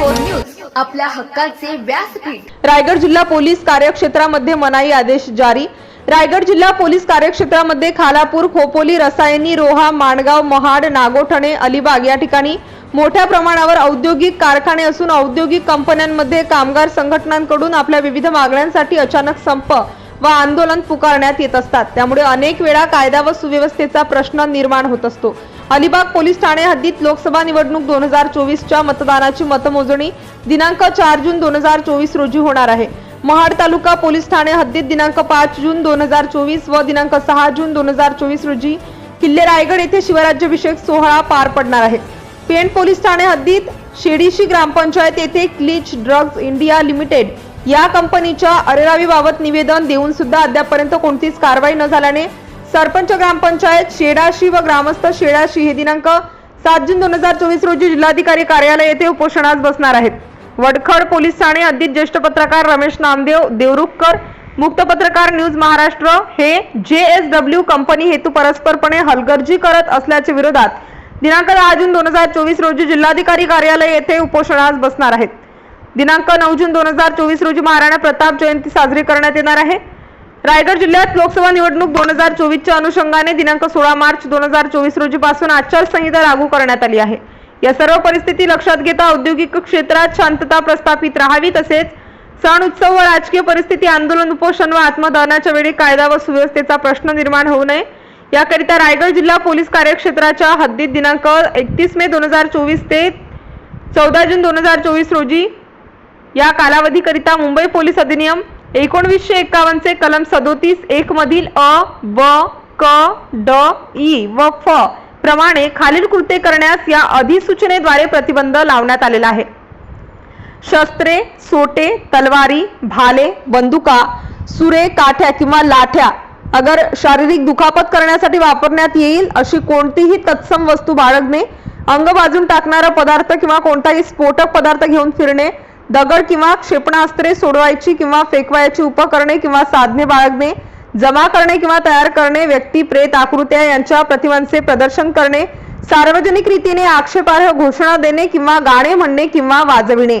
News आपल्या हक्काचे व्यासपीठ. रायगड जिल्हा पोलीस कार्यक्षेत्रामध्ये मनाई आदेश जारी. रायगड जिल्हा पोलीस कार्यक्षेत्रामध्ये खालापूर खोपोली रसायनी रोहा माणगाव महाड नागोठणे अलिबाग या ठिकाणी मोठ्या प्रमाणावर औद्योगिक कारखाने असून औद्योगिक कंपन्यांमध्ये कामगार संघटनांकडून आपल्या विविध मागण्यांसाठी अचानक संप व आंदोलन पुकारण्यात येत असतात. त्यामुळे अनेक वेळा कायदा व सुव्यवस्थेचा प्रश्न निर्माण होत असतो. अलिबाग पोलीस ठाणे हद्दीत लोकसभा निवडणूक दोन हजार चोवीसच्या मतदानाची मतमोजणी दिनांक चार जून दोन हजार चोवीस रोजी होणार आहे. महाड तालुका पोलीस ठाणे हद्दीत दिनांक पाच जून दोन हजार चोवीस व दिनांक सहा जून दोन हजार चोवीस रोजी किल्ले रायगड येथे शिवराज्याभिषेक सोहळा पार पडणार आहे. पेण पोलीस ठाणे हद्दीत शेडीशी ग्रामपंचायत येथे क्लिच ड्रग्ज इंडिया लिमिटेड या कंपनीच्या अरेरावीबाबत निवेदन देऊन सुद्धा अद्यापपर्यंत कोणतीच कारवाई न झाल्याने सरपंच ग्रामपंचायत शेडाशी व ग्रामस्थ शेडाशी हे दिनांक सात जून दोन हजार चोवीस रोजी जिल्हाधिकारी कार्यालय येथे उपोषणास बसणार आहेत. वडखड पोलीस ठाणे हद्दीत ज्येष्ठ पत्रकार रमेश नामदेव देवरुखकर मुक्त पत्रकार न्यूज महाराष्ट्र हे जे एस डब्ल्यू कंपनी हेतू परस्परपणे हलगर्जी करत असल्याच्या विरोधात दिनांक दहा जून दोन हजार चोवीस रोजी जिल्हाधिकारी कार्यालय येथे उपोषणास बसणार आहेत. दिनांक नऊ जून दोन हजार चोवीस रोजी महाराणा प्रताप जयंती साजरी करण्यात येणार आहे. रायगड जिल्ह्यात लोकसभा निवडणूक दोन हजार चोवीसच्या अनुषंगाने दिनांक सोळा मार्च दोन हजार चोवीस रोजीपासून आचारसंहिता लागू करण्यात आली आहे. या सर्व परिस्थिती लक्षात घेता औद्योगिक क्षेत्रात शांतता प्रस्थापित राहावी तसेच सण उत्सव व राजकीय परिस्थिती आंदोलन उपोषण व आत्मदहनाच्या वेळी कायदा व सुव्यवस्थेचा प्रश्न निर्माण होऊ नये. याकरिता रायगड जिल्हा पोलीस कार्यक्षेत्राच्या हद्दीत दिनांक एकतीस मे दोन हजार चोवीस ते चौदा जून दोन हजार चोवीस रोजी या कालावधीकरिता मुंबई पोलीस अधिनियम एकोणवीसशे एकावन्नचे कलम सदोतीस एक मधील अ ब क ड ई व फ प्रमाणे खालील कृत्य करण्यास या अधिसूचनेद्वारे प्रतिबंध लावण्यात आलेला आहे. शस्त्रे सोटे तलवारी भाले बंदुका सुरे काठ्या किंवा लाठ्या अगर शारीरिक दुखापत करण्यासाठी वापरण्यात येईल अशी कोणतीही तत्सम वस्तू बाळगणे अंग बाजून टाकणारा पदार्थ किंवा कोणताही स्फोटक पदार्थ घेऊन फिरणे दगड किंवा क्षेपणास्त्रे सोडवायची किंवा फेकवायची उपकरणे किंवा साधने बाळगणे जमा करणे किंवा तयार करणे व्यक्ती प्रेत आकृत्या यांच्या प्रतिमांचे प्रदर्शन करणे सार्वजनिक रीतीने आक्षेपार्ह घोषणा देणे किंवा गाणे म्हणणे किंवा वाजविणे.